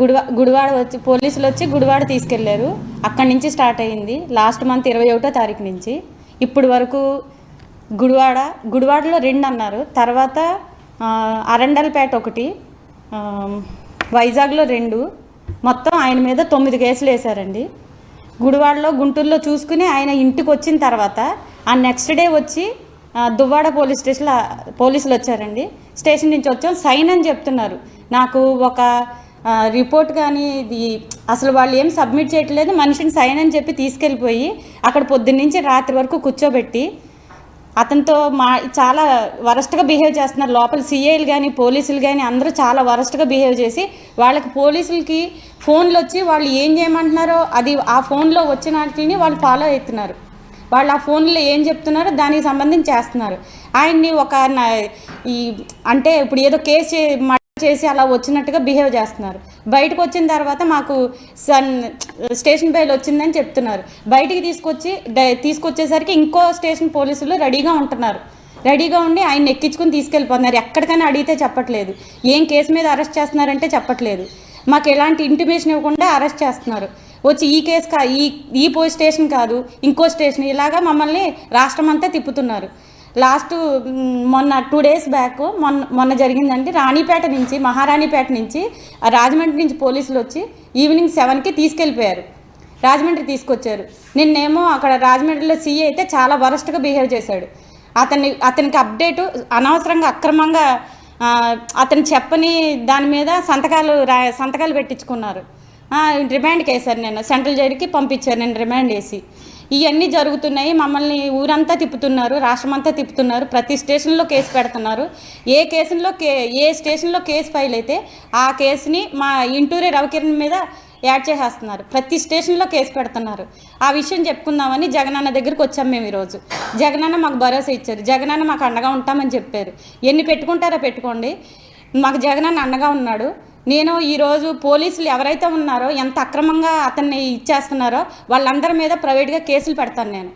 గుడివా గుడివాడ వచ్చి పోలీసులు వచ్చి గుడివాడ తీసుకెళ్ళారు. అక్కడి నుంచి స్టార్ట్ అయ్యింది. లాస్ట్ మంత్ ఇరవై ఒకటో తారీఖు నుంచి. ఇప్పుడు వరకు గుడివాడ గుడివాడలో రెండు అన్నారు. తర్వాత అరండల్పేట ఒకటి వైజాగ్లో రెండు. మొత్తం ఆయన మీద తొమ్మిది కేసులు వేశారండి. గుడివాడలో గుంటూరులో చూసుకుని ఆయన ఇంటికి వచ్చిన తర్వాత ఆ నెక్స్ట్ డే వచ్చి దువ్వాడ పోలీస్ స్టేషన్లో పోలీసులు వచ్చారండి. స్టేషన్ నుంచి వచ్చాం. సైన్ అని చెప్తున్నారు. నాకు ఒక రిపోర్ట్ కానీ ఇది అసలు వాళ్ళు ఏం సబ్మిట్ చేయట్లేదు మనిషిని సైన్ అని చెప్పి తీసుకెళ్ళిపోయి అక్కడ పొద్దున్నుంచి రాత్రి వరకు కూర్చోబెట్టి అతనితో మా చాలా వరస్ట్గా బిహేవ్ చేస్తున్నారు. లోపల సీఐలు కానీ పోలీసులు కానీ అందరూ చాలా వరస్ట్గా బిహేవ్ చేసి వాళ్ళకి పోలీసులకి ఫోన్లు వచ్చి వాళ్ళు ఏం చేయమంటున్నారో అది ఆ ఫోన్లో వచ్చిన వాటిని వాళ్ళు ఫాలో అవుతున్నారు. వాళ్ళు ఆ ఫోన్లో ఏం చెప్తున్నారో దానికి సంబంధించి చేస్తున్నారు. ఆయన్ని ఒక ఈ అంటే ఇప్పుడు ఏదో కేసు చేసి అలా వచ్చినట్టుగా బిహేవ్ చేస్తున్నారు. బయటకు వచ్చిన తర్వాత మాకు సన్ స్టేషన్ బయలు వచ్చిందని చెప్తున్నారు. బయటికి తీసుకొచ్చి తీసుకొచ్చేసరికి ఇంకో స్టేషన్ పోలీసులు రెడీగా ఉంటున్నారు. రెడీగా ఉండి ఆయన ఎక్కించుకొని తీసుకెళ్ళిపోతున్నారు. ఎక్కడికైనా అడిగితే చెప్పట్లేదు. ఏం కేసు మీద అరెస్ట్ చేస్తున్నారంటే చెప్పట్లేదు. మాకు ఎలాంటి ఇంటిమేషన్ ఇవ్వకుండా అరెస్ట్ చేస్తున్నారు. వచ్చి ఈ కేసు కా ఈ ఈ పోలీస్ స్టేషన్ కాదు ఇంకో స్టేషన్ ఇలాగా మమ్మల్ని రాష్ట్రం అంతా తిప్పుతున్నారు. లాస్ట్ మొన్న టూ డేస్ బ్యాక్ మొన్న మొన్న జరిగిందంటే రాణిపేట నుంచి మహారాణిపేట నుంచి ఆ రాజమండ్రి నుంచి పోలీసులు వచ్చి ఈవినింగ్ సెవెన్కి తీసుకెళ్ళిపోయారు. రాజమండ్రి తీసుకొచ్చారు. నిన్నేమో అక్కడ రాజమండ్రిలో సీఏ అయితే చాలా వరస్ట్గా బిహేవ్ చేశాడు. అతన్ని అతనికి అప్డేటు అనవసరంగా అక్రమంగా అతను చెప్పని దాని మీద సంతకాలు రా సంతకాలు పెట్టించుకున్నారు. రిమాండ్కి వేశారు నేను సెంట్రల్ జైలుకి పంపించారు. నేను రిమాండ్ వేసి. ఇవన్నీ జరుగుతున్నాయి. మమ్మల్ని ఊరంతా తిప్పుతున్నారు రాష్ట్రం అంతా తిప్పుతున్నారు. ప్రతి స్టేషన్లో కేసు పెడుతున్నారు. ఏ కేసులో కే ఏ స్టేషన్లో కేసు ఫైల్ అయితే ఆ కేసుని మా ఇంటూరి రవికిరణ్ మీద యాడ్ చేసేస్తున్నారు. ప్రతి స్టేషన్లో కేసు పెడుతున్నారు. ఆ విషయం చెప్పుకుందామని జగనన్న దగ్గరికి వచ్చాం మేము ఈరోజు. జగనన్న మాకు భరోసా ఇచ్చారు. జగనన్న మాకు అండగా ఉంటామని చెప్పారు. ఎన్ని పెట్టుకుంటారో పెట్టుకోండి. మాకు జగనన్న అండగా ఉన్నాడు. నేను ఈరోజు పోలీసులు ఎవరైతే ఉన్నారో ఎంత అక్రమంగా అతన్ని ఇచ్చేస్తున్నారో వాళ్ళందరి మీద ప్రైవేట్గా కేసులు పెడతాను నేను.